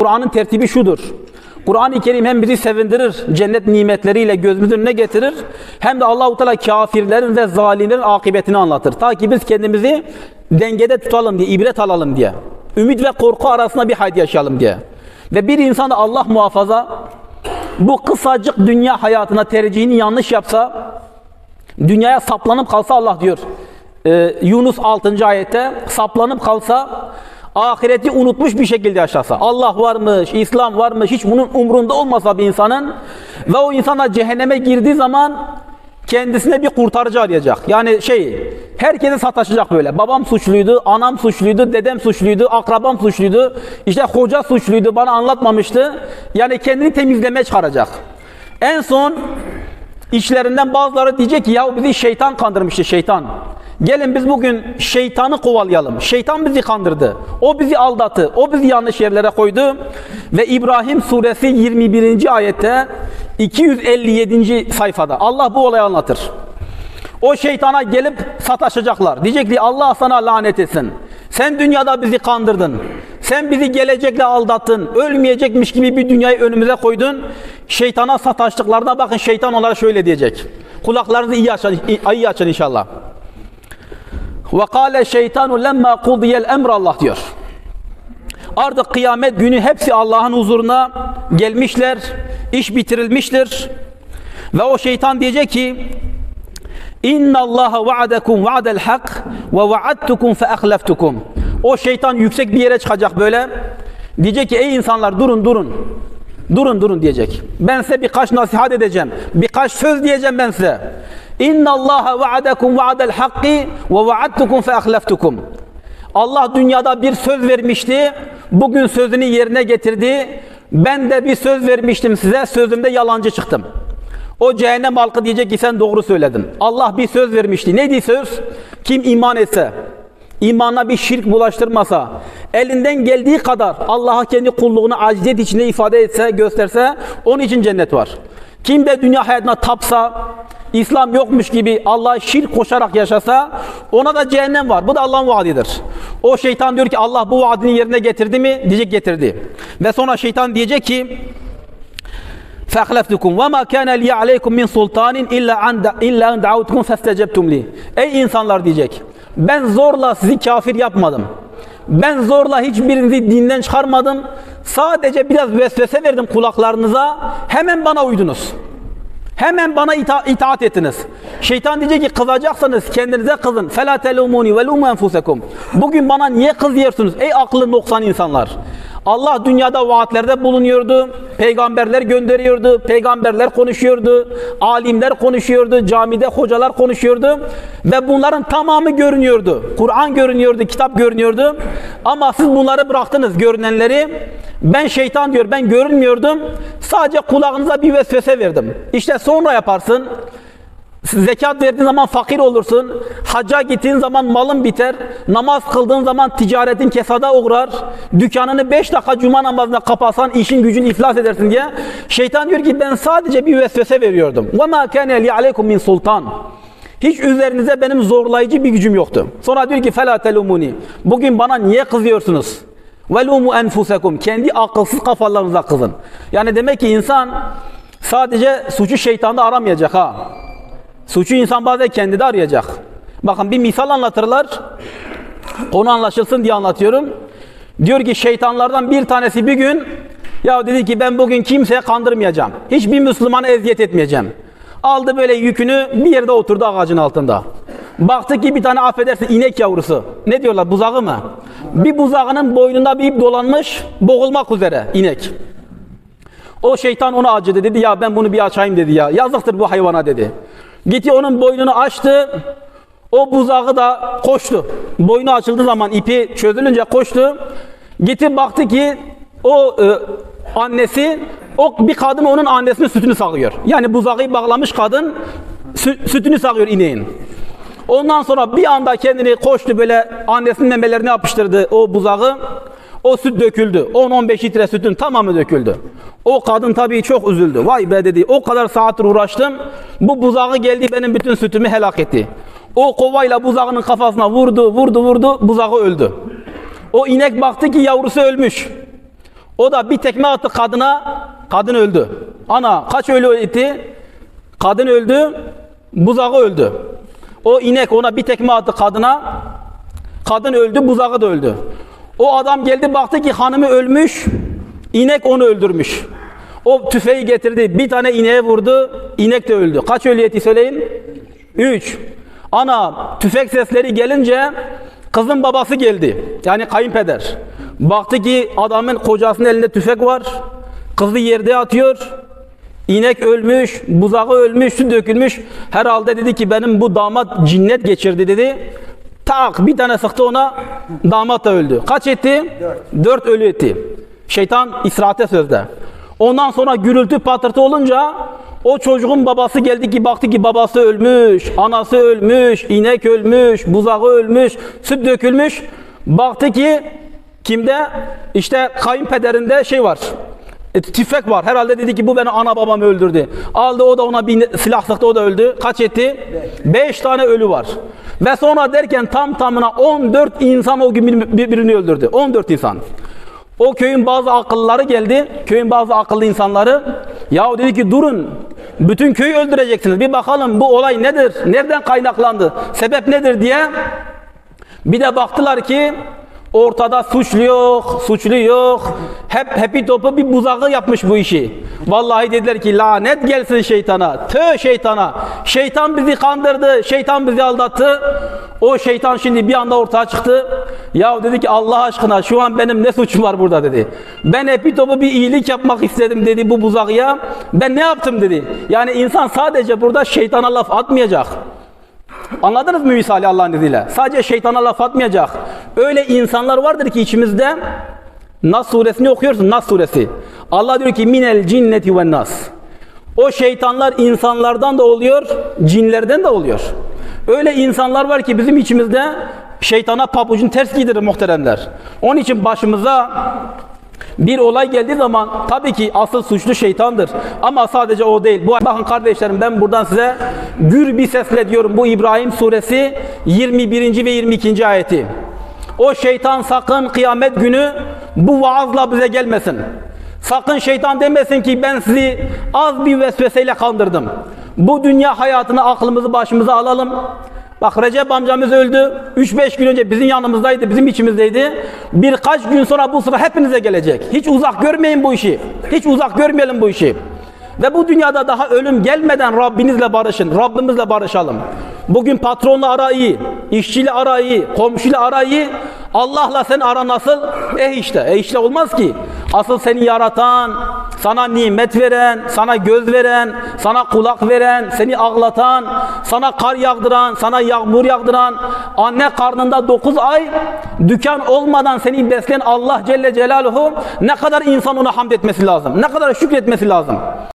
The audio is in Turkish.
Kur'an'ın tertibi şudur. Kur'an-ı Kerim hem bizi sevindirir, cennet nimetleriyle gözümüzün önüne getirir, hem de Allahu Teala kafirlerin ve zalimlerin akıbetini anlatır. Ta ki biz kendimizi dengede tutalım diye, ibret alalım diye. Ümit ve korku arasında bir hayat yaşayalım diye. Ve bir insan da Allah muhafaza bu kısacık dünya hayatına tercihini yanlış yapsa, dünyaya saplanıp kalsa Allah diyor. Ee, Yunus 6. ayette saplanıp kalsa ahireti unutmuş bir şekilde yaşasa. Allah varmış, İslam varmış, hiç bunun umrunda olmasa bir insanın ve o insana cehenneme girdiği zaman kendisine bir kurtarıcı arayacak. Yani şey, herkese sataşacak böyle. Babam suçluydu, anam suçluydu, dedem suçluydu, akrabam suçluydu, işte hoca suçluydu, bana anlatmamıştı. Yani kendini temizlemeye çıkaracak. En son İçlerinden bazıları diyecek ki ya bizi şeytan kandırmıştı şeytan. Gelin biz bugün şeytanı kovalayalım. Şeytan bizi kandırdı. O bizi aldattı. O bizi yanlış yerlere koydu. Ve İbrahim suresi 21. ayette 257. sayfada Allah bu olayı anlatır. O şeytana gelip sataşacaklar. Diyecek ki Allah sana lanet etsin. Sen dünyada bizi kandırdın. Sen bizi gelecekle aldattın. Ölmeyecekmiş gibi bir dünyayı önümüze koydun. Şeytana sataştıklarına bakın şeytan onlara şöyle diyecek. Kulaklarınızı iyi açın, iyi açın inşallah. Ve kâle şeytanu lemma kudiyel emr Allah diyor. Artık kıyamet günü hepsi Allah'ın huzuruna gelmişler. iş bitirilmiştir. Ve o şeytan diyecek ki İnna Allah va'adakum va'del hak ve va'adtukum fe. O şeytan yüksek bir yere çıkacak böyle. Diyecek ki ey insanlar durun durun. Durun durun diyecek. Ben size birkaç nasihat edeceğim. Birkaç söz diyeceğim ben size. İnna Allah va'adakum va'del hakki ve va'adtukum fe ahleftukum. Allah dünyada bir söz vermişti. Bugün sözünü yerine getirdi. Ben de bir söz vermiştim size. Sözümde yalancı çıktım. O cehennem halkı diyecek ki sen doğru söyledin. Allah bir söz vermişti. Neydi söz? Kim iman etse, imanına bir şirk bulaştırmasa, elinden geldiği kadar Allah'a kendi kulluğunu aciziyet içinde ifade etse, gösterse onun için cennet var. Kim de dünya hayatına tapsa, İslam yokmuş gibi Allah'a şirk koşarak yaşasa ona da cehennem var. Bu da Allah'ın vaadidir. O şeytan diyor ki Allah bu vaadini yerine getirdi mi? Diyecek getirdi. Ve sonra şeytan diyecek ki فَاَخْلَفْتُكُمْ وَمَا كَانَ لِيَ عَلَيْكُمْ مِنْ سُلْطَانٍ اِلَّا اَنْ دَعَوْتُكُمْ فَاسْتَجَبْتُمْ لِي Ey insanlar diyecek. Ben zorla sizi kafir yapmadım. Ben zorla hiçbirinizi dinden çıkarmadım. Sadece biraz vesvese verdim kulaklarınıza. Hemen bana uydunuz. Hemen bana ita itaat ettiniz. Şeytan diyecek ki kızacaksanız kendinize kızın. فَلَا تَلُومُونِ وَلُومُ أَنْفُسَكُمْ Bugün bana niye kızıyorsunuz ey akıllı noksan insanlar? Allah dünyada vaatlerde bulunuyordu. Peygamberler gönderiyordu. Peygamberler konuşuyordu. Alimler konuşuyordu. Camide hocalar konuşuyordu. Ve bunların tamamı görünüyordu. Kur'an görünüyordu. Kitap görünüyordu. Ama siz bunları bıraktınız görünenleri. Ben şeytan diyor ben görünmüyordum. Sadece kulağınıza bir vesvese verdim. İşte sonra yaparsın. Zekat verdiğin zaman fakir olursun. Hacca gittiğin zaman malın biter. Namaz kıldığın zaman ticaretin kesada uğrar. Dükkanını 5 dakika cuma namazına kapasan işin gücün iflas edersin diye. Şeytan diyor ki ben sadece bir vesvese veriyordum. وَمَا كَانَ لِي عَلَيْكُمْ min sultan. Hiç üzerinize benim zorlayıcı bir gücüm yoktu. Sonra diyor ki فَلَا تَلُمُونِ Bugün bana niye kızıyorsunuz? وَلُومُ enfusekum Kendi akılsız kafalarınıza kızın. Yani demek ki insan sadece suçu şeytanda aramayacak ha. Suçu insan bazen kendi de arayacak. Bakın bir misal anlatırlar. Konu anlaşılsın diye anlatıyorum. Diyor ki şeytanlardan bir tanesi bir gün ya dedi ki ben bugün kimseye kandırmayacağım. Hiçbir Müslümanı eziyet etmeyeceğim. Aldı böyle yükünü bir yerde oturdu ağacın altında. Baktı ki bir tane affedersin inek yavrusu. Ne diyorlar buzağı mı? Bir buzağının boynunda bir ip dolanmış boğulmak üzere inek. O şeytan ona acıdı dedi ya ben bunu bir açayım dedi ya. Yazıktır bu hayvana dedi. Gitti onun boynunu açtı. O buzağı da koştu. Boynu açıldığı zaman ipi çözülünce koştu. Gitti baktı ki o e, annesi o bir kadın onun annesinin sütünü sağıyor. Yani buzağı bağlamış kadın sü, sütünü sağıyor ineğin. Ondan sonra bir anda kendini koştu böyle annesinin memelerine yapıştırdı o buzağı. O süt döküldü. 10-15 litre sütün tamamı döküldü. O kadın tabii çok üzüldü. Vay be dedi. O kadar saattir uğraştım. Bu buzağı geldi benim bütün sütümü helak etti. O kovayla buzağının kafasına vurdu, vurdu, vurdu. Buzağı öldü. O inek baktı ki yavrusu ölmüş. O da bir tekme attı kadına, kadın öldü. Ana kaç ölü etti? Kadın öldü, buzağı öldü. O inek ona bir tekme attı kadına, kadın öldü, buzağı da öldü. O adam geldi baktı ki hanımı ölmüş, inek onu öldürmüş. O tüfeği getirdi, bir tane ineğe vurdu, inek de öldü. Kaç ölü etti söyleyin? Üç. Ana tüfek sesleri gelince kızın babası geldi. Yani kayınpeder. Baktı ki adamın kocasının elinde tüfek var. Kızı yerde atıyor. İnek ölmüş, buzağı ölmüş, su dökülmüş. Herhalde dedi ki benim bu damat cinnet geçirdi dedi. Tak bir tane sıktı ona, damat da öldü. Kaç etti? Dört. Dört ölü etti. Şeytan israate sözde. Ondan sonra gürültü patırtı olunca o çocuğun babası geldi ki baktı ki babası ölmüş, anası ölmüş, inek ölmüş, buzağı ölmüş, süt dökülmüş. Baktı ki kimde? İşte kayınpederinde şey var. E, tüfek var. Herhalde dedi ki bu beni ana babam öldürdü. Aldı o da ona bir silah sıktı o da öldü. Kaç etti? Beş tane ölü var. Ve sonra derken tam tamına 14 insan o gün bir- birbirini öldürdü. 14 insan. O köyün bazı akıllıları geldi. Köyün bazı akıllı insanları. Ya dedi ki durun. Bütün köyü öldüreceksiniz. Bir bakalım bu olay nedir? Nereden kaynaklandı? Sebep nedir diye. Bir de baktılar ki ortada suçlu yok, suçlu yok. Hep hepi topu bir buzağı yapmış bu işi. Vallahi dediler ki lanet gelsin şeytana. Tö şeytana. Şeytan bizi kandırdı, şeytan bizi aldattı. O şeytan şimdi bir anda ortaya çıktı. Ya dedi ki Allah aşkına şu an benim ne suçum var burada dedi. Ben hepi topu bir iyilik yapmak istedim dedi bu buzağıya. Ben ne yaptım dedi. Yani insan sadece burada şeytana laf atmayacak. Anladınız mı misali Allah'ın izniyle? Sadece şeytana laf atmayacak. Öyle insanlar vardır ki içimizde Nas suresini okuyorsun Nas suresi. Allah diyor ki minel cinneti ve nas. O şeytanlar insanlardan da oluyor, cinlerden de oluyor. Öyle insanlar var ki bizim içimizde şeytana pabucun ters giydirir muhteremler. Onun için başımıza bir olay geldiği zaman tabii ki asıl suçlu şeytandır. Ama sadece o değil. Bu bakın kardeşlerim ben buradan size gür bir sesle diyorum bu İbrahim suresi 21. ve 22. ayeti. O şeytan sakın kıyamet günü bu vaazla bize gelmesin. Sakın şeytan demesin ki ben sizi az bir vesveseyle kandırdım. Bu dünya hayatını aklımızı başımıza alalım. Bak Recep amcamız öldü. 3-5 gün önce bizim yanımızdaydı, bizim içimizdeydi. Birkaç gün sonra bu sıra hepinize gelecek. Hiç uzak görmeyin bu işi. Hiç uzak görmeyelim bu işi. Ve bu dünyada daha ölüm gelmeden Rabbinizle barışın. Rabbimizle barışalım. Bugün patronla ara iyi, işçiyle ara iyi, komşuyla ara iyi. Allah'la sen ara nasıl? Eh işte, eh işte olmaz ki. Asıl seni yaratan, sana nimet veren, sana göz veren, sana kulak veren, seni ağlatan, sana kar yağdıran, sana yağmur yağdıran, anne karnında 9 ay dükkan olmadan seni besleyen Allah Celle Celaluhu ne kadar insan ona hamd etmesi lazım, ne kadar şükretmesi lazım.